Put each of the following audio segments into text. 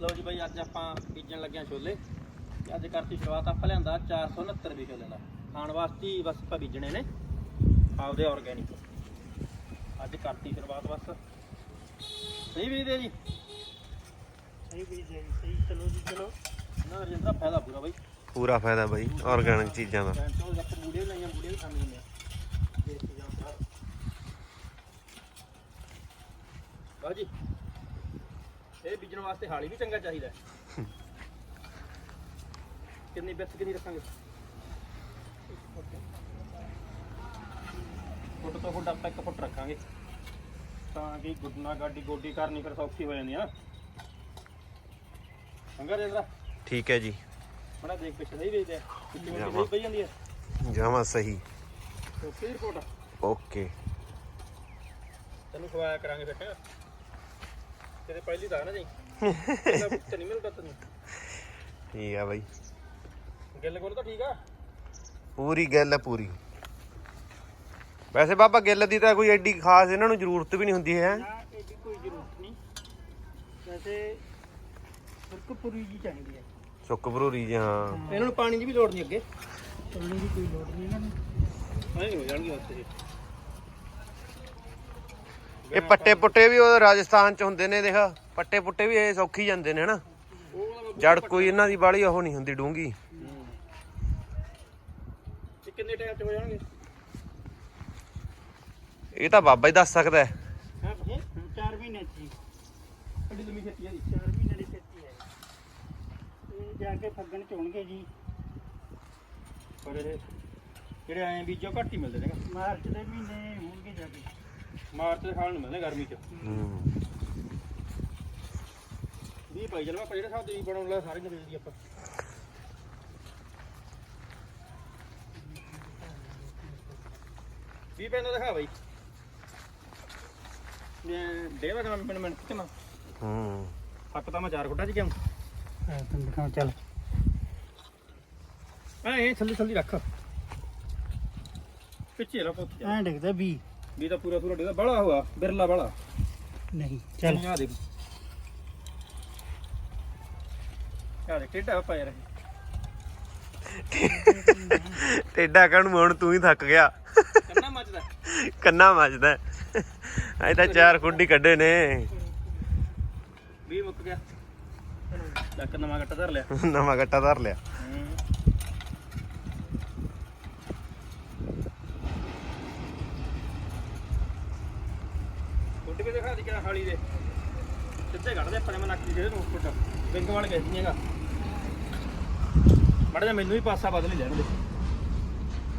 ਲਓ ਜੀ ਬਾਈ ਅੱਜ ਆਪਾਂ ਬੀਜਣ ਲੱਗਿਆ ਛੋਲੇ। ਤੇ ਅੱਜ ਕਰਤੀ ਸ਼ੁਰੂਆਤ ਆਪਾਂ ਲਿਆਂਦਾ 469 ਰੁਪਏ ਛੋਲੇ ਦਾ। ਖਾਣ ਵਾਸਤੇ ਹੀ ਬਸ ਆਪਾਂ ਬੀਜਣੇ ਨੇ ਆਪਦੇ ਆਰਗੈਨਿਕ ਅੱਜ ਕਰਤੀ ਸ਼ੁਰੂਆਤ ਬਸ। ਸਹੀ ਬੀਜਦੇ ਜੀ? ਸਹੀ ਬੀਜ ਹੈ ਜੀ, ਸਹੀ। ਚਲੋ ਜੀ ਚਲੋ। ਨਾ ਰਜਿੰਦਰਾ ਫਾਇਦਾ ਪੂਰਾ ਬਾਈ। ਪੂਰਾ ਫਾਇਦਾ ਬਾਈ ਆਰਗੈਨਿਕ ਚੀਜ਼ਾਂ ਦਾ। ਮੂੜੇ ਵੀ ਖਾਂਦੇ ਹੁੰਦੇ ਆ। ਦੇਖ ਕੇ ਜਾਓ ਬਾਹਰ। ਲਓ ਜੀ। ਇਹ ਬੀਜਣ ਵਾਸਤੇ ਹਾਲੀ ਵੀ ਚੰਗਾ ਚਾਹੀਦਾ। ਹੈ। ਕਿੰਨੀ ਬਿੱਥ ਕਿੰਨੀ ਰੱਖਾਂਗੇ? ਫੁੱਟ ਤੋਂ ਫੁੱਟ ਆਪਾਂ ਇੱਕ ਫੁੱਟ ਰੱਖਾਂਗੇ। ਤਾਂ ਕਿ ਗੁੱਡਣਾ ਗਾਡੀ ਗੋਡੀ ਕਰਨੀ ਫਿਰ ਸੌਖੀ ਹੋ ਜਾਂਦੀ ਆ ਸੰਗਾ ਰੇਂਦਰਾ ਠੀਕ ਹੈ ਜੀ। ਬੜਾ ਦੇਖ ਪਿੱਛੇ ਸਹੀ ਵੇਚਦੇ ਆ ਪਿੱਛੇ ਮਿੱਟੀ। ਸਹੀ ਪਈ ਜਾਂਦੀ ਹੈ। ਜਾਵਾਂ ਸਹੀ। Okay report. ਓਕੇ। ਤੈਨੂੰ ਖਵਾਇਆ ਕਰਾਂਗੇ ਫਿਰ। ਹੈਂ। ਤੇਰੇ ਪਹਿਲੀ ਦਾ ਨਾ ਜੀ। ਪਹਿਲਾ ਬੁੱਤ ਨਹੀਂ ਮਿਲਦਾ ਤੈਨੂੰ। ਠੀਕ ਆ ਬਾਈ। ਗਿੱਲ ਕੋਲ ਤਾਂ ਠੀਕ ਆ? ਪੂਰੀ ਗੱਲ ਹੈ ਪੂਰੀ। ਵੈਸੇ ਬਾਬਾ ਗਿੱਲ ਦੀ ਤਾਂ ਕੋਈ ਐਡੀ ਖਾਸ ਇਹਨਾਂ ਨੂੰ ਜ਼ਰੂਰਤ ਵੀ ਨਹੀਂ ਹੁੰਦੀ ਹੈ। ਨਾ ਇਹਦੀ ਕੋਈ ਜ਼ਰੂਰਤ ਨਹੀਂ। ਵੈਸੇ ਸਿਰਫ ਪੂਰੀ ਜੀ ਚਾਹੀਦੀ ਹੈ। ਸੁੱਕ ਭਰੂਰੀ ਜੀ ਹਾਂ। ਇਹਨਾਂ ਨੂੰ ਪਾਣੀ ਦੀ ਵੀ ਲੋੜ ਨਹੀਂ ਅੱਗੇ। ਪਾਣੀ ਦੀ ਕੋਈ ਲੋੜ ਨਹੀਂ ਇਹਨਾਂ ਨੂੰ। ਐਂ ਹੋ ਜਾਣਗੇ ਜੀ ਇਹ ਪੱਟੇ ਪੁੱਟੇ ਵੀ ਉਹ ਰਾਜਸਥਾਨ ਚ ਹੁੰਦੇ ਨੇ ਦੇਖ। ਪੱਟੇ ਪੁੱਟੇ ਵੀ ਇਹ ਸੌਖੀ ਜਾਂਦੇ ਨੇ ਹਨਾ। ਜੜ ਕੋਈ ਇਹਨਾਂ ਦੀ ਬਾਲੀ ਉਹ ਨਹੀਂ ਹੁੰਦੀ ਡੂੰਗੀ। ਇਹ ਕਿੰਨੇ ਟਾਈਮ ਚ ਹੋ ਜਾਣਗੇ? ਇਹ ਤਾਂ ਬਾਬਾ ਹੀ ਦੱਸ ਸਕਦਾ। ਹੈ? ਹਾਂ ਭਾਈ ਹੁਣ ਚਾਰ ਮਹੀਨੇ ਚ ਜੀ ਅੱਡੀ ਲੰਮੀ ਖੇਤੀ ਆ ਜੀ। ਚਾਰ ਮਹੀਨੇ ਦੀ ਖੇਤੀ ਹੈ ਇਹ। ਜਾ ਕੇ ਫੱਗਣ ਚ ਹੋਣਗੇ ਜੀ। ਪਰ ਇਹ ਜਿਹੜੇ ਐਂ ਬੀਜੋ ਘੱਟ ਹੀ ਮਿਲਦੇ ਨੇ। ਮਾਰਚ ਦੇ ਮਹੀਨੇ ਹੋਣਗੇ ਜਾ ਕੇ। ਮਾਰਚ ਦੇ ਖਾਣ ਨੂੰ ਮਿਲਦੇ ਗਰਮੀ ਚ। ਹੂੰ। ਵੀ ਭਾਈ ਚਲੋ ਆਪਾਂ ਜਿਹੜੇ ਹਿਸਾਬ ਦੇ ਵੀ ਬਣਾਉਣ ਲਾ ਸਾਰੇ ਨਵੇੜ ਦੀ ਆਪਾਂ। ਵੀ ਪੈਨ ਦਿਖਾ ਬਾਈ। ਮੈਂ ਦੇਵਾ ਕਰਾਂ ਮਿੰਟ ਤੇ ਮੈਂ? ਹੂੰ। ਹੱਕ ਤਾਂ ਮੈਂ ਚਾਰ ਖੁੱਡਾ ਚ ਕਿਉਂ ਹਾਂ। ਤੁਹਾਨੂੰ ਦਿਖਾਉਂ ਚੱਲ। ਐ ਇਹ ਥੱਲੇ ਥੱਲੇ ਰੱਖ। ਪਿੱਛੇ ਲਾ ਪੁੱਤ। ਐਂ ਡਿੱਗਦਾ ਵੀ ਵੀ ਤਾਂ ਪੂਰਾ ਪੂਰਾ ਡੇਗਾ ਬੜਾ ਹੋਆ ਬਿਰਲਾ ਬੜਾ ਨਹੀਂ ਚੱਲ। ਆ ਦੇ ਆ ਦੇ ਟੇਡਾ ਪਾਇਆ ਰਹੇ ਟੇਡਾ ਕਹਿਣ ਨੂੰ ਹੁਣ ਤੂੰ ਹੀ ਥੱਕ ਗਿਆ। ਕੰਨਾ ਮੱਚਦਾ। ਕੰਨਾ ਮੱਜਦਾ ਅਜੇ ਤਾਂ ਚਾਰ ਖੁੱਡੀ ਕੱਢੇ ਨੇ। ਵੀ ਮੁੱਕ ਗਿਆ। ਚੱਕ ਨਵਾਂ ਗੱਟਾ ਧਰ ਲਿਆ। ਨਵਾਂ ਗੱਟਾ ਧਰ ਲਿਆ। ਫੁੱਟ ਕੇ ਦਿਖਾ ਦੀ ਕਿਹੜਾ ਹਾਲੀ ਦੇ। ਸਿੱਧੇ ਕੱਢਦੇ ਆਪਣੇ ਮੈਂ ਨੱਕੀ ਦੇ ਨੂੰ ਫੁੱਟ ਬਿੰਗ ਵਾਲ ਗਏ ਸੀਗਾ ਮੜ ਜਾ ਮੈਨੂੰ ਵੀ ਪਾਸਾ ਬਦਲ ਹੀ ਲੈਣ ਦੇ।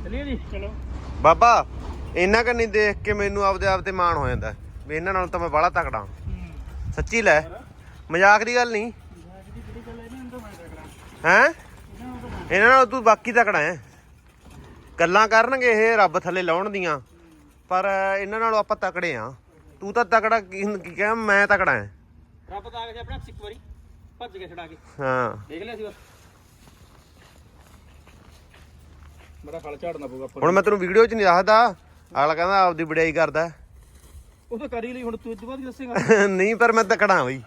ਚਲਿਏ ਜੀ। ਚਲੋ। ਬਾਬਾ ਇਹਨਾਂ ਕੰਨੀ ਦੇਖ ਕੇ ਮੈਨੂੰ ਆਪਦੇ ਆਪ ਤੇ ਮਾਣ ਹੋ ਜਾਂਦਾ। ਵੀ ਇਹਨਾਂ ਨਾਲ ਤਾਂ ਮੈਂ ਬੜਾ ਤਕੜਾ ਹੂੰ। ਸੱਚੀ ਲੈ। ਮਜ਼ਾਕ ਦੀ ਗੱਲ ਨਹੀਂ। ਹੈ ਇਹਨਾਂ ਨਾਲ ਤੂੰ ਬਾਕੀ ਤਕੜਾ ਹੈ। ਗੱਲਾਂ ਕਰਨਗੇ ਇਹ ਰੱਬ ਥੱਲੇ ਲਾਉਣ ਦੀਆਂ। ਪਰ ਇਹਨਾਂ ਨਾਲੋਂ ਆਪਾਂ ਤਕੜੇ ਆ ਤੂੰ ਤਾਂ ਤਕੜਾ ਕੀ ਕੀ ਕਹਿ ਮੈਂ ਤਕੜਾ ਹਾਂ। ਰੱਬ ਤਾਂ ਆ ਗਿਆ ਸੀ ਆਪਣਾ ਇੱਕ ਵਾਰੀ। ਭੱਜ ਕੇ ਛਡਾ ਕੇ। ਹਾਂ। ਦੇਖ ਲਿਆ ਸੀ ਬਸ। ਬੜਾ ਫਲ ਝਾੜਨਾ ਪਊਗਾ ਆਪਾਂ ਹੁਣ ਮੈਂ ਤੈਨੂੰ ਵੀਡੀਓ 'ਚ ਨਹੀਂ ਦੱਸਦਾ। ਅਗਲਾ ਕਹਿੰਦਾ ਆਪਦੀ ਵਡਿਆਈ ਕਰਦਾ। ਉਹ ਤਾਂ ਕਰ ਹੀ ਲਈ ਹੁਣ ਤੂੰ ਤੋਂ ਬਾਅਦ ਕੀ ਦੱਸੇਗਾ। ਨਹੀਂ ਪਰ ਮੈਂ ਤਕੜਾ ਬਈ।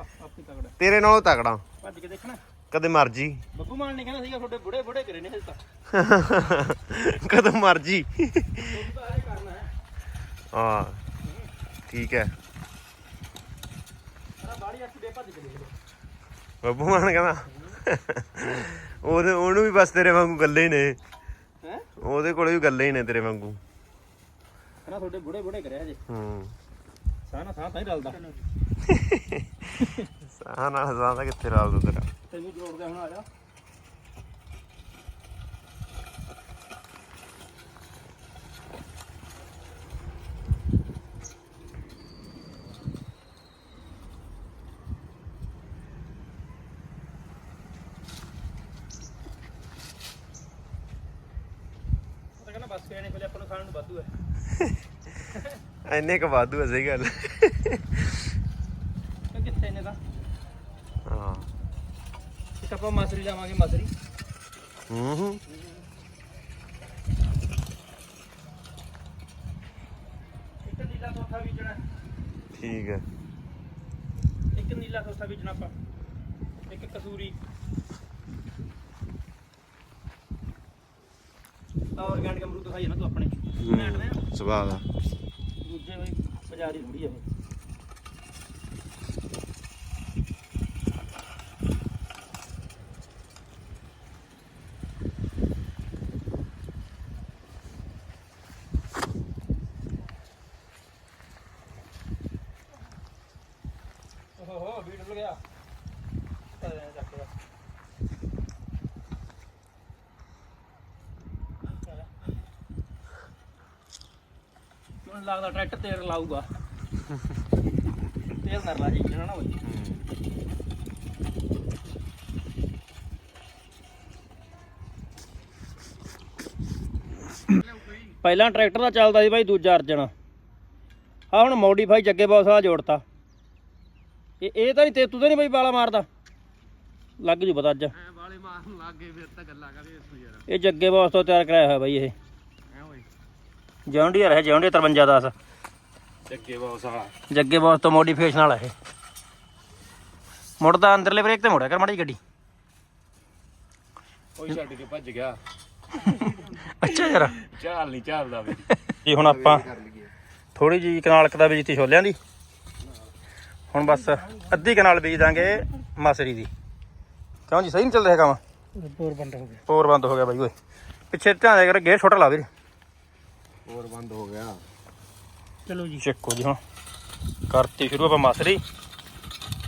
ਆਪੇ ਤਗੜਾ ਤੇਰੇ ਨਾਲੋਂ ਤਕੜਾ ਭੱਜ ਕੇ ਦੇਖਣਾ। ਕਦੇ ਮਰਜ਼ੀ। ਬੱਬੂ ਮਾਨ ਨੇ ਕਹਿੰਦਾ ਸੀਗਾ ਤੁਹਾਡੇ ਬੁੜੇ ਬੁੜੇ ਕਰੇ ਨੇ ਹਜੇ ਤੱਕ ਕਦੋਂ ਮਰਜ਼ੀ। ਤੁਹਾਨੂੰ ਤਾਂ ਇਹ ਕਰਨਾ ਹੈ। ਹਾਂ। ਠੀਕ ਹੈ। ਬੱਬੂ ਮਾਨ ਕਹਿੰਦਾ ਉਹਦੇ ਉਹਨੂੰ ਵੀ ਬਸ ਤੇਰੇ ਵਾਂਗੂ ਗੱਲੇ ਹੀ ਨੇ। ਹੈ? ਉਹਦੇ ਕੋਲੇ ਵੀ ਗੱਲੇ ਹੀ ਨੇ ਤੇਰੇ ਵਾਂਗੂ। ਕਹਿੰਦਾ ਤੁਹਾਡੇ ਬੁੜੇ ਬੁੜੇ ਕਰਿਆ ਹਜੇ ਹੂੰ। ਸਾਹ ਨਾ ਸਾਹ ਤਾਂ ਹੀ ਰਲਦਾ। ਸਾਹ ਨਾਲ ਸਾਹ ਦਾ ਕਿੱਥੇ ਰਾਲ ਦੋ ਤੇਰਾ। ਤੈਨੂੰ ਜੋੜਦਾ ਹੁਣ ਆ ਜਾ ਉਹ ਤਾਂ ਕਹਿੰਦਾ ਬੱਸ ਕੇ ਵਾਧੂ ਹੈ। ਐਨੇ ਕ ਵਾਧੂ ਹੈ ਸਹੀ ਗੱਲ। ਕਿ ਕਿੱਥੇ ਨੇ ਤਾਂ ਹਾਂ। ਇੱਕ ਆਪਾਂ ਮਸਰੀ ਲਾਵਾਂਗੇ ਮਸਰੀ। ਹੂੰ ਹੂੰ। ਇੱਕ ਨੀਲਾ ਤੋਥਾ ਬੀਜਣਾ। ਠੀਕ ਹੈ। ਇੱਕ ਨੀਲਾ ਬੀਜਣਾ ਆਪਾਂ। ਇੱਕ ਕਸੂਰੀ। ਆਰਗੈਨਿਕ ਅਮਰੂਦ ਦਿਖਾਈ ਨਾ ਤੂੰ ਆਪਣੇ। ਘੈਂਟ ਨੇ ਦੂਜੇ ਬਈ ਬਾਜ਼ਾਰੀ ਥੋੜੀ ਇਹ ਓਹੋ ਹੋ ਵੀਡ ਡੁੱਲ ਗਿਆ ਅਰੇ ਚੱਕ ਲਿਆ ਮੈਨੂੰ ਲੱਗਦਾ ਟਰੈਕਟਰ ਤੇਲ ਲਾਊਗਾ। ਤੇਲ ਨਰ ਲਾ ਜੀ ਨਾ ਨਾ ਹੋਈ ਪਹਿਲਾਂ ਟਰੈਕਟਰ ਦਾ ਚੱਲਦਾ ਸੀ ਬਾਈ ਦੂਜਾ ਅਰਜਨ। ਆ ਹੁਣ ਮੋਡੀਫਾਈ ਜੱਗੇ ਬੌਸ ਆ ਜੋੜਤਾ। ਇਹ ਇਹ ਤਾਂ ਨਹੀਂ ਤੇ ਤੂੰ ਤਾਂ ਨਹੀਂ ਬਾਈ ਬਾਲਾ ਮਾਰਦਾ। ਲੱਗ ਜੂ ਪਤਾ ਅੱਜ। ਵਾਲੇ ਮਾਰਨ ਲੱਗ ਫਿਰ ਤਾਂ ਗੱਲਾਂ ਕਰੇ ਇਸ ਨੂੰ ਯਾਰ। ਇਹ ਜੱਗੇ ਬੌਸ ਤੋਂ ਤਿਆਰ ਕਰਾਇਆ ਹੋਇਆ ਬਾਈ ਇਹ। ਜੌਂਡੀਅਰ ਹੈ ਜੌਂਡੀਅਰ 5310 ਚੱਕੇ ਬਾਸ ਵਾਲਾ। ਜੱਗੇ ਬੌਸ ਤੋਂ ਮੋਡੀਫਿਕੇਸ਼ਨ ਵਾਲਾ ਇਹ। ਮੁੜਦਾ ਅੰਦਰਲੇ ਬ੍ਰੇਕ ਤੇ ਮੁੜਿਆ ਕਰ ਮਾੜੀ ਗੱਡੀ। ਕੋਈ ਛੱਡ ਕੇ ਭੱਜ ਗਿਆ। ਅੱਛਾ ਯਾਰ। ਚਾਲ ਨਹੀਂ ਚੱਲਦਾ ਵੀ। ਜੀ ਹੁਣ ਆਪਾਂ ਥੋੜੀ ਜੀ ਕਨਾਲਕ ਦਾ ਬੀਜਤੀ ਛੋਲਿਆਂ ਦੀ। ਹੁਣ ਬਸ ਅੱਧੀ ਕਨਾਲ ਬੀਜ ਦਾਂਗੇ ਮਸਰੀ ਦੀ। ਕਿਉਂ ਜੀ ਸਹੀ ਨਹੀਂ ਚੱਲ ਰਿਹਾ ਕੰਮ? ਪੋਰ ਬੰਦ ਹੋ ਗਿਆ। ਹੋਰ ਬੰਦ ਹੋ ਗਿਆ ਬਾਈ ਓਏ। ਪਿੱਛੇ ਧਿਆਨ ਦੇ ਕਰ ਗੇਅਰ ਛੋਟਾ ਲਾ ਵੀਰ। ਹੋਰ ਬੰਦ ਹੋ ਗਿਆ। ਚਲੋ ਜੀ। ਚੱਕੋ ਜੀ ਹੁਣ। ਕਰਤੀ ਸ਼ੁਰੂ ਆਪਾਂ ਮਸਰੀ।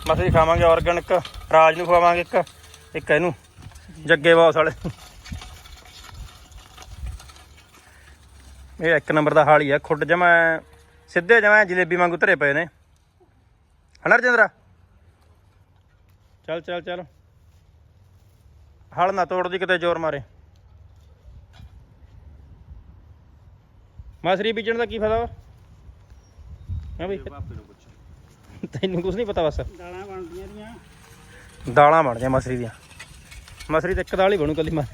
ਮਸਰੀ ਖਾਵਾਂਗੇ ਆਰਗੈਨਿਕ ਰਾਜ ਨੂੰ ਖਵਾਵਾਂਗੇ ਇੱਕ ਇੱਕ ਇਹਨੂੰ ਜੱਗੇ ਬਾਸ ਵਾਲੇ। ਇਹ ਇੱਕ ਨੰਬਰ ਦਾ ਹਾਲੀ ਆ ਖੁੱਡ ਜਮਾ ਸਿੱਧੇ ਜਮਾ ਜਲੇਬੀ ਵਾਂਗੂ ਧਰੇ ਪਏ ਨੇ। ਹਣਾ ਰਜਿੰਦਰਾ? ਚੱਲ ਚੱਲ ਚੱਲ। ਹਲ ਨਾ ਤੋੜਦੀ ਕਿਤੇ ਜ਼ੋਰ ਮਾਰੇ। ਮਸਰੀ ਬੀਜਣ ਦਾ ਕੀ ਫਾਇਦਾ ਵਾ? ਹਾਂ ਬਈ? ਬਾਪੇ ਨੂੰ ਪੁੱਛ। ਤੈਨੂੰ ਕੁਝ ਨਹੀਂ ਪਤਾ ਬਸ। ਦਾਲਾਂ ਬਣਦੀਆਂ ਦੀਆਂ ਦਾਲਾਂ ਬਣ ਜਾ ਮਸਰੀ ਦੀਆਂ। ਮਸਰੀ ਤੇ ਇੱਕ ਦਾਲ ਹੀ ਬਣੂ ਕੱਲੀ ਮਸ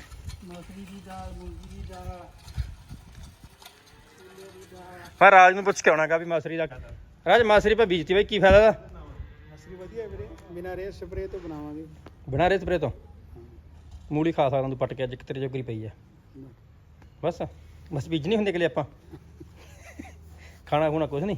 ਮਸਰੀ ਦੀ ਦਾਲ ਮੂੰਗੀ ਦੀ ਦਾਲ। ਮੈਂ ਰਾਜ ਨੂੰ ਪੁੱਛ ਕੇ ਆਉਣਾਗਾ ਵੀ ਮਸਰੀ ਦਾ ਰਾਜ ਮਸਰੀ ਪਾ ਬੀਜਤੀ ਬਈ ਕੀ ਫਾਇਦਾ ਦਾ ਮਸਰੀ ਵਧੀਆ ਵੀਰੇ ਬਿਨਾਂ ਰੇ ਸਪਰੇ ਤੋਂ ਬਣਾਵਾਂਗੇ। ਬਿਨਾਂ ਰੇ ਸਪਰੇ ਤੋਂ? ਮੂਲੀ ਖਾ ਸਕਦਾ ਤੂੰ ਪੱਟ ਕੇ ਅੱਜ ਇੱਕ ਤੇਰੇ ਜੋਗਰੀ ਪਈ ਆ। ਬਸ। ਬਸ ਬੀਜ ਨਹੀਂ ਹੁੰਦੇ ਕਿ ਆਪਾਂ। ਖਾਣਾ ਖੂਣਾ ਕੁਝ ਨਹੀਂ।